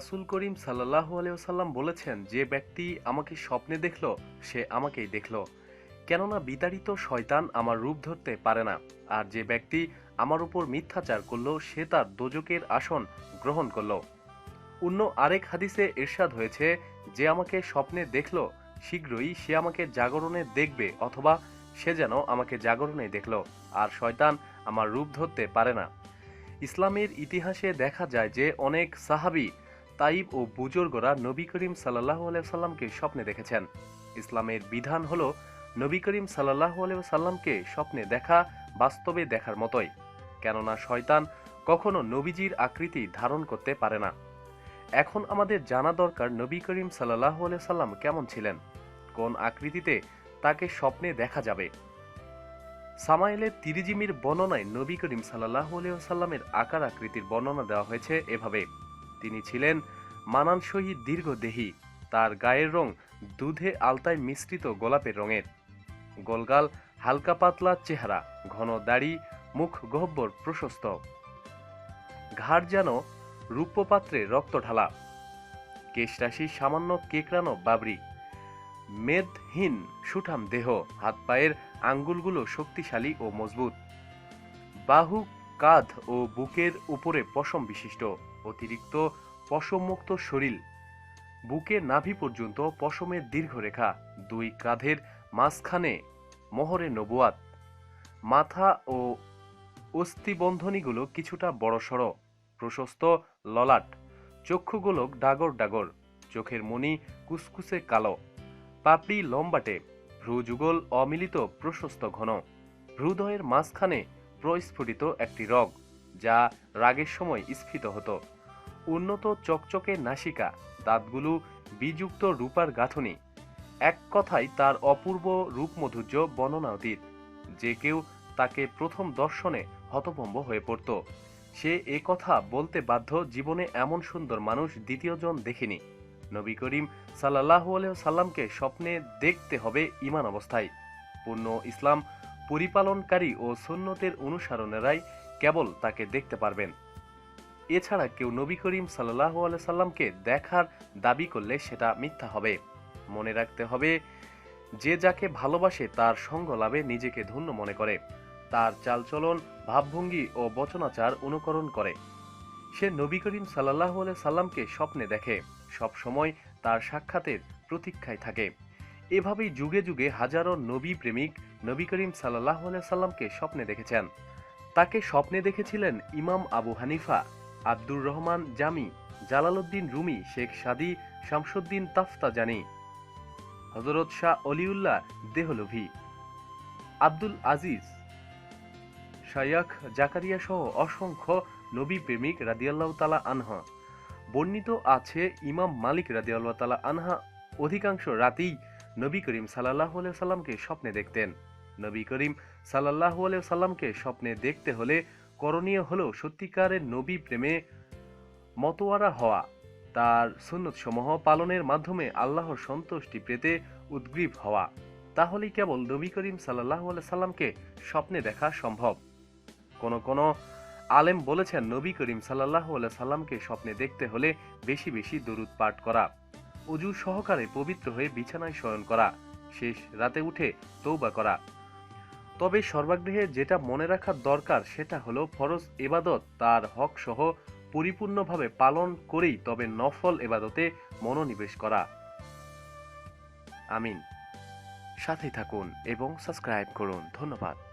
রাসূল করিম সাল্লাল্লাহু আলাইহি ওয়াসাল্লাম বলেছেন, যে ব্যক্তি আমাকে স্বপ্নে দেখল, সে আমাকেই দেখল। কেননা বিতাড়িত শয়তান আমার রূপ ধরতে পারে না। আর যে ব্যক্তি আমার উপর মিথ্যাচার করল, সে তার দোজকের আসন গ্রহণ করল। অন্য আরেক হাদিসে এরশাদ হয়েছে, যে আমাকে স্বপ্নে দেখল, শীঘ্রই সে আমাকে জাগরণে দেখবে, অথবা সে যেন আমাকে জাগরণে দেখল, আর শয়তান আমার রূপ ধরতে পারে না। ইসলামের ইতিহাসে দেখা যায় যে অনেক সাহাবি তাইব ও বুজুর্গরা নবী করিম সাল্লাহ সাল্লামকে স্বপ্নে দেখেছেন। ইসলামের বিধান হল নবী করিম সাল্লাহ সাল্লামকে স্বপ্নে দেখা, বাস্তবে দেখার মতোই। কেননা শয়তান কখনো নবীজির আকৃতি ধারণ করতে পারে না। এখন আমাদের জানা দরকার নবী করিম সাল্লাহ সাল্লাম কেমন ছিলেন, কোন আকৃতিতে তাকে স্বপ্নে দেখা যাবে। সামাইলের তিরিজিমির বর্ণনায় নবী করিম সাল্লাহ সাল্লামের আকার আকৃতির বর্ণনা দেওয়া হয়েছে এভাবে। তিনি ছিলেন মানানসহি দীর্ঘদেহী। তার গায়ের রং দুধে আলতায় মিশ্রিত গোলাপের রঙের। গোলগাল, হালকা পাতলা চেহারা, ঘন দাড়ি, মুখ গহ্বর প্রশস্ত। ঘাড় যেন রূপপাত্রে রক্ত ঢালা। কেশরাশি সামান্য কেকড়ানো বাবরি। মেদহীন সুঠাম দেহ। হাত পায়ের আঙ্গুলগুলো শক্তিশালী ও মজবুত। বাহু, কাঁধ ও বুকের উপরে পশম বিশিষ্ট। অতিরিক্ত পশমমুক্ত শরীর। বুকে নাভি পর্যন্ত পশমের দীর্ঘরেখা, দুই কাঁধের মাঝখানে মোহরে নবুয়াত। মাথা ও অস্থিবন্ধনীগুলো কিছুটা বড়সড়, প্রশস্ত, ললাট। চক্ষুগোলক ডাগর ডাগর, চোখের মণি কুসকুসে কালো। পাপড়ি লম্বাটে, ভ্রুযুগল অমিলিত প্রশস্ত ঘন। হৃদয়ের মাঝখানে প্রস্ফুটিত একটি রগ, যা রাগের সময় স্ফীত হতো। উন্নত চকচকে নাসিকা, দাঁতগুলো বিযুক্ত রূপার গাঁথনি। এক কথায় তার অপূর্ব রূপমধুর্য বর্ণনাতীত। যে কেউ তাকে প্রথম দর্শনে হতভম্ব হয়ে পড়ত। সে এ কথা বলতে বাধ্য জীবনে এমন সুন্দর মানুষ দ্বিতীয়জন দেখেনি। নবী করিম সাল্লাহ সাল্লামকে স্বপ্নে দেখতে হবে ইমান অবস্থায়। পূর্ণ ইসলাম পরিপালনকারী ও সুন্নতের অনুসারণেরাই কেবল তাকে দেখতে পারবেন। এছাড়া কেউ নবী করিম সাল্লাহ সাল্লামকে দেখার দাবি করলে সেটা মিথ্যা হবে। মনে রাখতে হবে, যে যাকে ভালোবাসে তার সঙ্গ লাভে নিজেকে ধন্য মনে করে। তার চালচলন, ভাবভঙ্গি ও বচনাচার অনুকরণ করে। সে নবী করিম সাল্লাহ সাল্লামকে স্বপ্নে দেখে সব সময় তার সাক্ষাতের প্রতীক্ষায় থাকে। এভাবেই যুগে যুগে হাজারো নবী প্রেমিক নবী করিম সাল্লাহ সাল্লামকে স্বপ্নে দেখেছেন। তাকে স্বপ্নে দেখেছিলেন Imam Abu Hanifa. Abdur Rahman Jami, Jalaluddin Rumi, Sheikh Saadi, Shamsuddin Taftazani হজরত শাহ অলিউল্লাহ দেহলভি, আব্দুল আজিজ, শায়াখ জাকারিয়া সহ অসংখ্য নবী প্রেমিক রাদিয়াল্লাহ তালা আনহা। বর্ণিত আছে ইমাম মালিক রাদিয়াল্লাহ তালা আনহা। অধিকাংশ রাতেই নবী করিম সাল্লাহ সাল্লামকে স্বপ্নে দেখতেন। নবী করিম সাল্লাহ সাল্লামকে স্বপ্নে দেখতে হলে করণীয় হল সত্যিকারের নবী প্রেমে মতোয়ারা হওয়া। তার সুন্নতসমূহ পালনের মাধ্যমে আল্লাহর সন্তুষ্টি পেতে উদ্গ্রীব হওয়া। তাহলেই কেবল নবী করিম সাল্লাহ সাল্লামকে স্বপ্নে দেখা সম্ভব। কোন কোন আলেম বলেছেন, নবী করিম সাল্লাহ সাল্লামকে স্বপ্নে দেখতে হলে বেশি বেশি দরুদ পাঠ করা অজু সহকারে পবিত্র হয়ে বিছানায় শয়ন করা, শেষ রাতে উঠে তৌবা করা তবে সর্বাগ্রহে যেটা মনে রাখার দরকার সেটা হলো ফরজ এবাদত, তার হক সহ পরিপূর্ণভাবে পালন করেই তবে নফল এবাদতে মনোনিবেশ করা। আমিন। সাথে থাকুন এবং সাবস্ক্রাইব করুন। ধন্যবাদ।